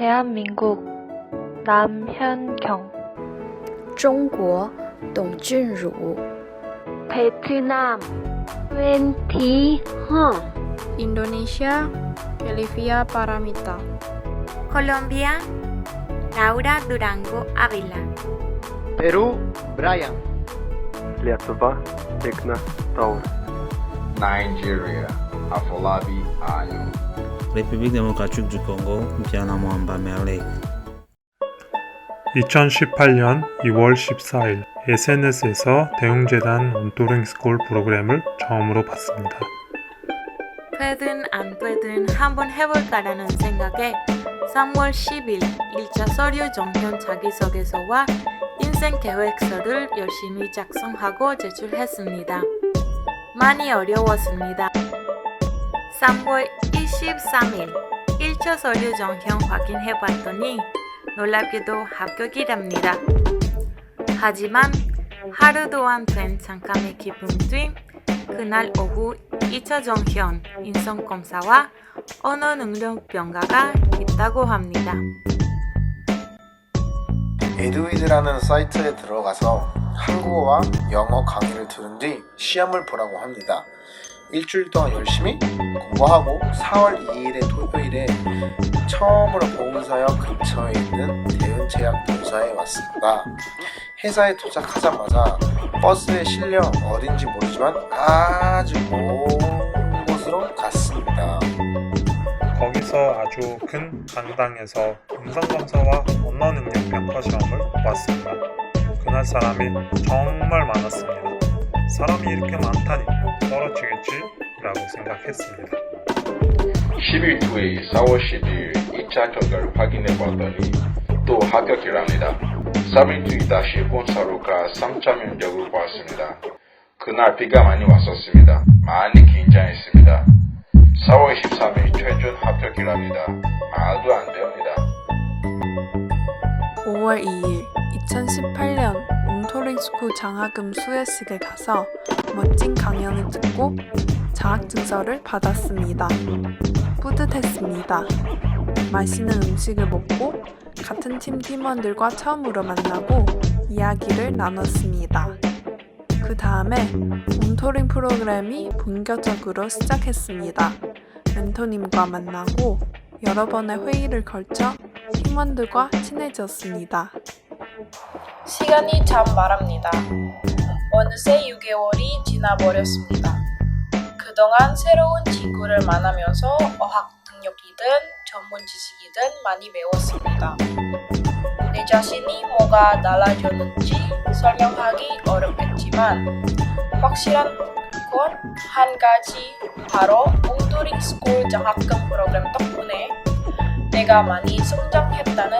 대한민국 남현경 중국 동준루 베트남 웬티헝 인도네시아 엘리피아 파라미타 콜롬비아 라우라 두랑고 아빌라 페루 브라이언 레토바 테크나 타우르 나이지리아 아폴라비 아유 République démocratique du Congo, Diana Mwamba Merlek. 2018년 2월 14일 SNS에서 대웅재단 온토링 스쿨 프로그램을 처음으로 봤습니다. 되든 안 되든 한번 해볼까라는 생각에 3월 10일 1차 서류 정현 자기소개서와 인생 계획서를 열심히 작성하고 제출했습니다. 많이 어려웠습니다. 3월 23일 1차 서류 정현 확인해봤더니 놀랍게도 합격이랍니다. 하지만 하루 동안 된 잠깐의 기쁨 뒤 그날 오후 2차 정현 인성검사와 언어 능력 평가가 있다고 합니다. 에듀이드라는 사이트에 들어가서 한국어와 영어 강의를 들은 뒤 시험을 보라고 합니다. 일주일 동안 열심히 공부하고 4월 2일의 토요일에 처음으로 보은사역 근처에 있는 대은제약 본사에 왔습니다. 회사에 도착하자마자 버스에 실려 어딘지 모르지만 아주 먼 곳으로 갔습니다. 거기서 아주 큰 강당에서 음성검사와 언어능력 평가 시험을 봤습니다. 그날 사람이 정말 많았습니다. 사람이 이렇게 많다니 떨어지겠지? 라고 생각했습니다. 10일 뒤에 4월 10일 2차 결과를 확인해 봤더니 또 합격이랍니다. 3일 뒤 다시 본사로 가 3차 면접을 보았습니다. 그날 비가 많이 왔었습니다. 많이 긴장했습니다. 4월 13일 최종 합격이랍니다. 말도 안 됩니다. 5월 2일 2018년 웅토링스쿨 장학금 수여식에 가서 멋진 강연을 듣고 장학증서를 받았습니다. 뿌듯했습니다. 맛있는 음식을 먹고 같은 팀 팀원들과 처음으로 만나고 이야기를 나눴습니다. 그 다음에 웅토링 프로그램이 본격적으로 시작했습니다. 멘토님과 만나고 여러 번의 회의를 걸쳐 팀원들과 친해졌습니다. 시간이 참 말합니다. 어느새 6개월이 지나버렸습니다. 그동안 새로운 친구를 만나면서 어학 능력이든 전문 지식이든 많이 배웠습니다. 내 자신이 뭐가 달라졌는지 설명하기 어렵겠지만 확실한 건 한 가지 바로 웅도링 스쿨 장학금 프로그램 덕분에 내가 많이 성장했다는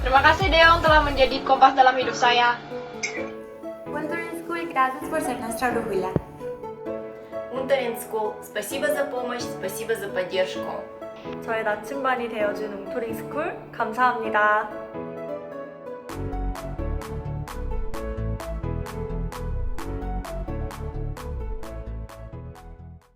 Terima kasih Deong telah menjadi kompas dalam hidup saya. Wondering School, gracias por ser nuestra brújula. 운터린 스쿨 спасибо за помощь, спасибо за поддержку 저의 나침반이 되어준 웅토링 스쿨 감사합니다.